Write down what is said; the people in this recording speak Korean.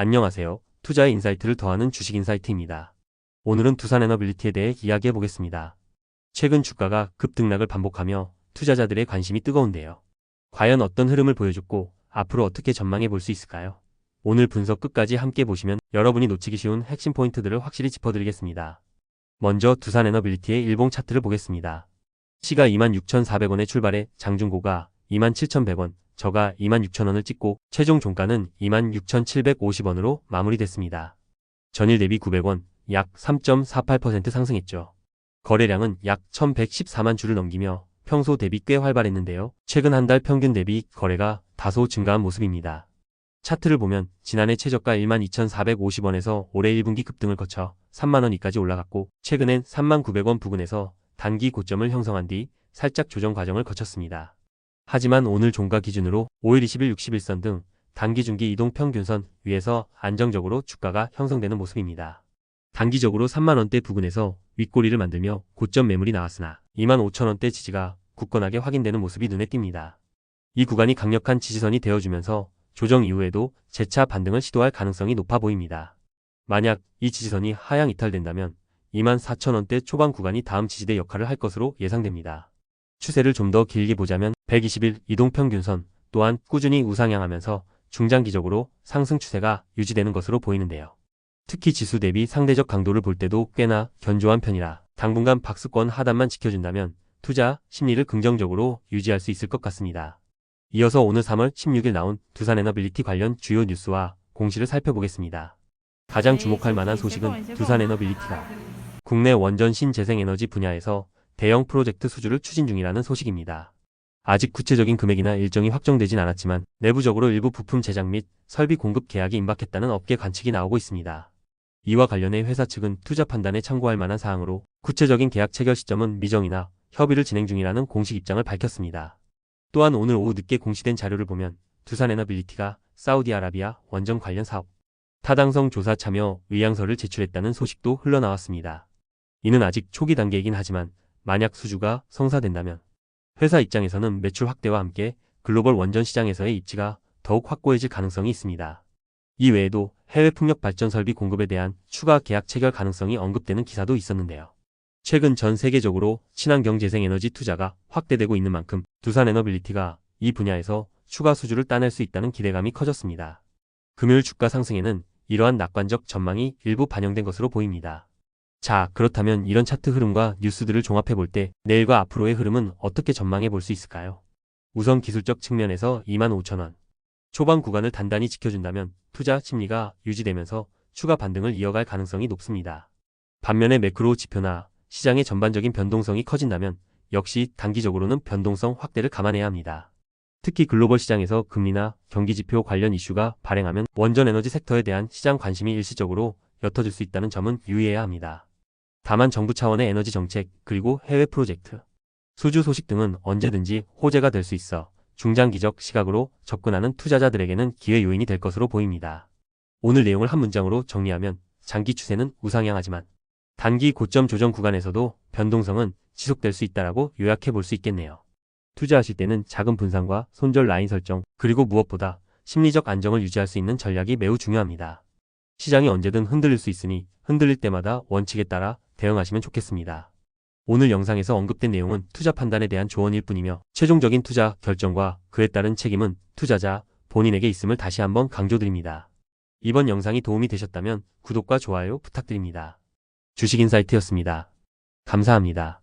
안녕하세요. 투자의 인사이트를 더하는 주식 인사이트입니다. 오늘은 두산 에너빌리티에 대해 이야기해 보겠습니다. 최근 주가가 급등락을 반복하며 투자자들의 관심이 뜨거운데요. 과연 어떤 흐름을 보여줬고 앞으로 어떻게 전망해 볼 수 있을까요? 오늘 분석 끝까지 함께 보시면 여러분이 놓치기 쉬운 핵심 포인트들을 확실히 짚어드리겠습니다. 먼저 두산 에너빌리티의 일봉 차트를 보겠습니다. 시가 26,400원에 출발해 장중고가 27,100원, 저가 26,000원을 찍고 최종 종가는 26,750원으로 마무리됐습니다. 전일 대비 900원, 약 3.48% 상승했죠. 거래량은 약 1,114만 주를 넘기며 평소 대비 꽤 활발했는데요. 최근 한 달 평균 대비 거래가 다소 증가한 모습입니다. 차트를 보면 지난해 최저가 12,450원에서 올해 1분기 급등을 거쳐 3만원이까지 올라갔고 최근엔 39,000원 부근에서 단기 고점을 형성한 뒤 살짝 조정 과정을 거쳤습니다. 하지만 오늘 종가 기준으로 5일 20일 61선 등 단기 중기 이동 평균선 위에서 안정적으로 주가가 형성되는 모습입니다. 단기적으로 3만원대 부근에서 윗꼬리를 만들며 고점 매물이 나왔으나 2만 5천원대 지지가 굳건하게 확인되는 모습이 눈에 띕니다. 이 구간이 강력한 지지선이 되어주면서 조정 이후에도 재차 반등을 시도할 가능성이 높아 보입니다. 만약 이 지지선이 하향 이탈된다면 2만 4천원대 초반 구간이 다음 지지대 역할을 할 것으로 예상됩니다. 추세를 좀 더 길게 보자면 120일 이동평균선 또한 꾸준히 우상향하면서 중장기적으로 상승 추세가 유지되는 것으로 보이는데요. 특히 지수 대비 상대적 강도를 볼 때도 꽤나 견조한 편이라 당분간 박스권 하단만 지켜준다면 투자 심리를 긍정적으로 유지할 수 있을 것 같습니다. 이어서 오늘 3월 16일 나온 두산 에너빌리티 관련 주요 뉴스와 공시를 살펴보겠습니다. 가장 주목할 만한 소식은 두산 에너빌리티가 국내 원전 신재생에너지 분야에서 대형 프로젝트 수주를 추진 중이라는 소식입니다. 아직 구체적인 금액이나 일정이 확정되진 않았지만 내부적으로 일부 부품 제작 및 설비 공급 계약이 임박했다는 업계 관측이 나오고 있습니다. 이와 관련해 회사 측은 투자 판단에 참고할 만한 사항으로 구체적인 계약 체결 시점은 미정이나 협의를 진행 중이라는 공식 입장을 밝혔습니다. 또한 오늘 오후 늦게 공시된 자료를 보면 두산 에너빌리티가 사우디아라비아 원전 관련 사업 타당성 조사 참여 의향서를 제출했다는 소식도 흘러나왔습니다. 이는 아직 초기 단계이긴 하지만 만약 수주가 성사된다면 회사 입장에서는 매출 확대와 함께 글로벌 원전 시장에서의 입지가 더욱 확고해질 가능성이 있습니다. 이 외에도 해외 풍력 발전 설비 공급에 대한 추가 계약 체결 가능성이 언급되는 기사도 있었는데요. 최근 전 세계적으로 친환경 재생에너지 투자가 확대되고 있는 만큼 두산 에너빌리티가 이 분야에서 추가 수주를 따낼 수 있다는 기대감이 커졌습니다. 금요일 주가 상승에는 이러한 낙관적 전망이 일부 반영된 것으로 보입니다. 자, 그렇다면 이런 차트 흐름과 뉴스들을 종합해 볼 때 내일과 앞으로의 흐름은 어떻게 전망해 볼 수 있을까요? 우선 기술적 측면에서 25,000원. 초반 구간을 단단히 지켜준다면 투자 심리가 유지되면서 추가 반등을 이어갈 가능성이 높습니다. 반면에 매크로 지표나 시장의 전반적인 변동성이 커진다면 역시 단기적으로는 변동성 확대를 감안해야 합니다. 특히 글로벌 시장에서 금리나 경기지표 관련 이슈가 발행하면 원전 에너지 섹터에 대한 시장 관심이 일시적으로 옅어질 수 있다는 점은 유의해야 합니다. 다만 정부 차원의 에너지 정책 그리고 해외 프로젝트, 수주 소식 등은 언제든지 호재가 될 수 있어 중장기적 시각으로 접근하는 투자자들에게는 기회 요인이 될 것으로 보입니다. 오늘 내용을 한 문장으로 정리하면 장기 추세는 우상향하지만 단기 고점 조정 구간에서도 변동성은 지속될 수 있다라고 요약해 볼 수 있겠네요. 투자하실 때는 작은 분산과 손절 라인 설정, 그리고 무엇보다 심리적 안정을 유지할 수 있는 전략이 매우 중요합니다. 시장이 언제든 흔들릴 수 있으니 흔들릴 때마다 원칙에 따라 대응하시면 좋겠습니다. 오늘 영상에서 언급된 내용은 투자 판단에 대한 조언일 뿐이며 최종적인 투자 결정과 그에 따른 책임은 투자자 본인에게 있음을 다시 한번 강조드립니다. 이번 영상이 도움이 되셨다면 구독과 좋아요 부탁드립니다. 주식인사이트였습니다. 감사합니다.